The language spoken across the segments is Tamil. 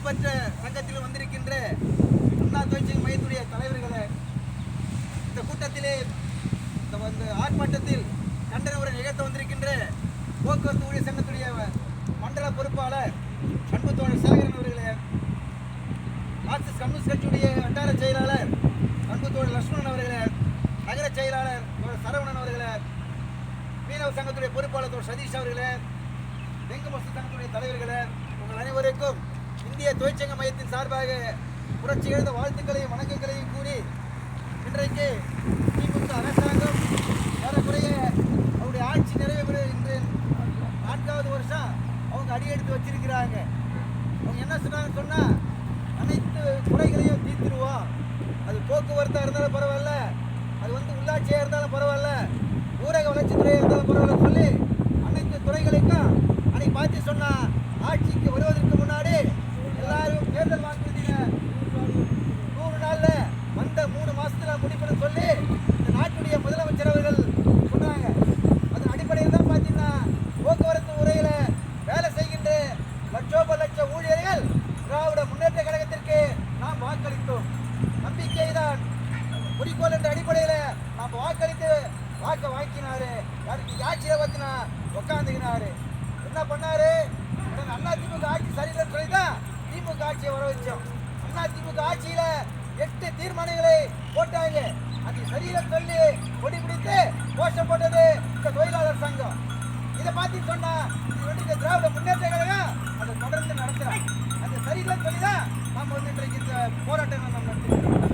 வர்க்கத்தைச் பெற்ற சங்கத்தில் வந்திருக்கின்ற அண்ணா தொழிற்சங்க மையத்துடைய தலைவர்களை இந்த கூட்டத்திலே இந்த வந்து ஆர்ப்பாட்டத்தில் கண்டன உரை நிகழ்த்த வந்திருக்கின்ற போக்குவரத்து ஊழியர் சங்கத்துடைய மண்டல பொறுப்பாளர் அன்பு தோழர் சேகரன் அவர்களே மார்க்சிஸ்ட் கம்யூனிஸ்ட் கட்சியுடைய வட்டார செயலாளர் அன்பு தோழர் லட்சுமணன் அவர்களே நகர செயலாளர் சரவணன் அவர்களே மீனவ சங்கத்துடைய பொறுப்பாளர் சதீஷ் அவர்களே தெங்கு மசூ சங்கத்துடைய தலைவர்களே உங்கள் அனைவருக்கும் இந்திய தொழிற்சங்க மையத்தின் சார்பாக புரட்சி எழுந்த வாழ்த்துக்களையும் வணக்கங்களையும் கூறி இன்றைக்கு திமுக அரசாங்கம் ஏறக்குறைய அவருடைய ஆட்சி நிறைவேறு இன்று நான்காவது வருஷம் அவங்க அடியெடுத்து வச்சிருக்கிறாங்க. அவங்க என்ன சொன்னாங்க சொன்னால் அனைத்து குறைகளையும் தீர்த்துருவோம். அது போக்குவரத்தாக இருந்தாலும் பரவாயில்ல. அது வந்து உள்ளாட்சியாக இருந்தாலும் பரவாயில்ல. வாக்கை வாங்கினாரு. யாருக்கு ஆட்சியை பற்றினா உட்காந்துக்கினாரு என்ன பண்ணாரு? அண்ணா திமுக ஆட்சி சரியில்லைன்னு சொல்லி தான் திமுக ஆட்சியை வர வச்சோம். அண்ணா திமுக ஆட்சியில எட்டு தீர்மானங்களை போட்டாங்க. அது சரியில்லை சொல்லி கொடி பிடித்து கோஷம் போட்டது இந்த தொழிலாளர் சங்கம். இதை பார்த்து சொன்னா இது வந்து இந்த திராவிட முன்னேற்ற கழகம் அதை தொடர்ந்து நடத்துறோம். அது சரியில்லைன்னு சொல்லி தான் நம்ம வந்து இன்றைக்கு இந்த போராட்டம் நம்ம நடத்திருக்கோம்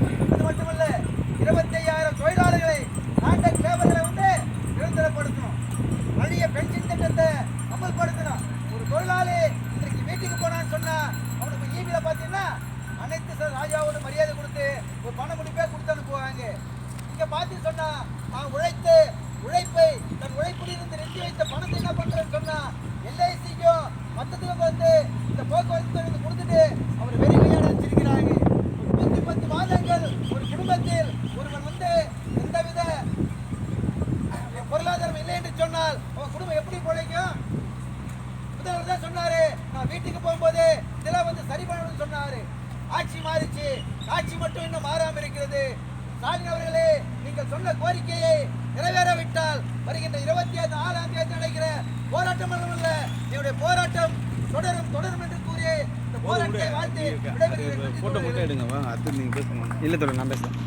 முதல்வர் தான் சொன்னாரு. நான் வீட்டுக்கு போகும்போது இதெல்லாம் வந்து சரி பண்ணணும்னு சொன்னாரு. ஆட்சி மாறிச்சு. ஆட்சி மட்டும் இன்னும் மாறாம இருக்கிறது. ஸ்டாலின் அவர்களே நீங்கள் சொன்ன கோரிக்கையை நிறைவேறாவிட்டால் வருகின்ற இருபத்தி ஐந்து ஆறாம் தேதி நடக்கிற போராட்டம் மட்டுமல்ல என்னுடைய போராட்டம் தொடரும் தொடரும் என்று கூறி இந்த போராட்டத்தை வாழ்த்து விடைபெறுகிறேன். இல்லை தோழர் நான் பேசுகிறேன்